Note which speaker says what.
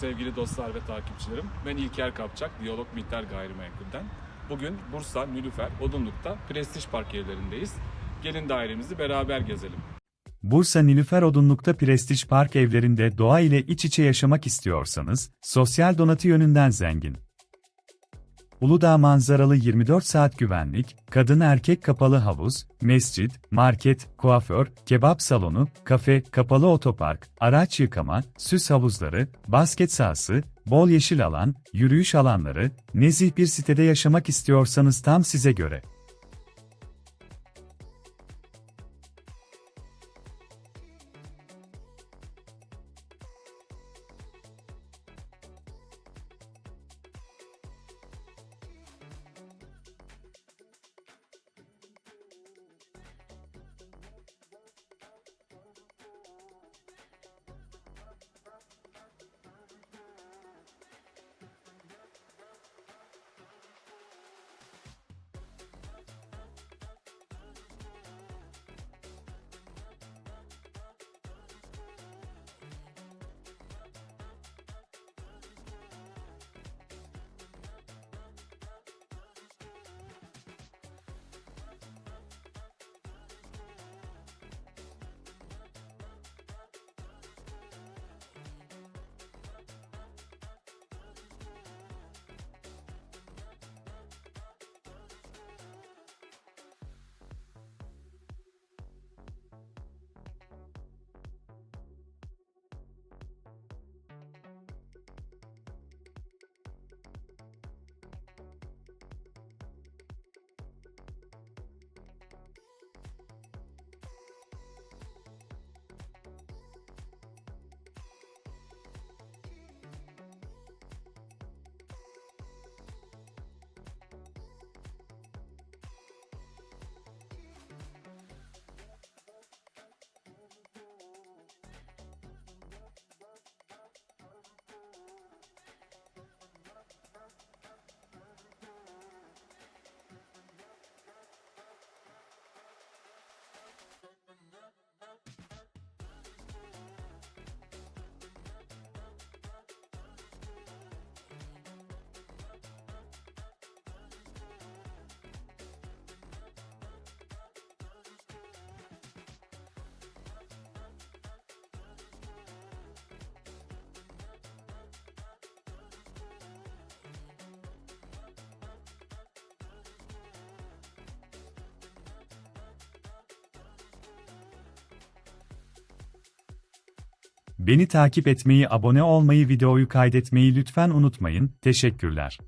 Speaker 1: Sevgili dostlar ve takipçilerim, ben İlker Kapçak, Diyalog Miktar Gayrimenkul'den. Bugün Bursa, Nülüfer, Odunluk'ta Prestij Park evlerindeyiz. Gelin dairemizi beraber gezelim.
Speaker 2: Bursa Nilüfer Odunluk'ta Prestij Park evlerinde doğa ile iç içe yaşamak istiyorsanız, sosyal donatı yönünden zengin. Uludağ manzaralı 24 saat güvenlik, kadın erkek kapalı havuz, mescit, market, kuaför, kebap salonu, kafe, kapalı otopark, araç yıkama, süs havuzları, basket sahası, bol yeşil alan, yürüyüş alanları, nezih bir sitede yaşamak istiyorsanız tam size göre. Beni takip etmeyi, abone olmayı, videoyu kaydetmeyi lütfen unutmayın. Teşekkürler.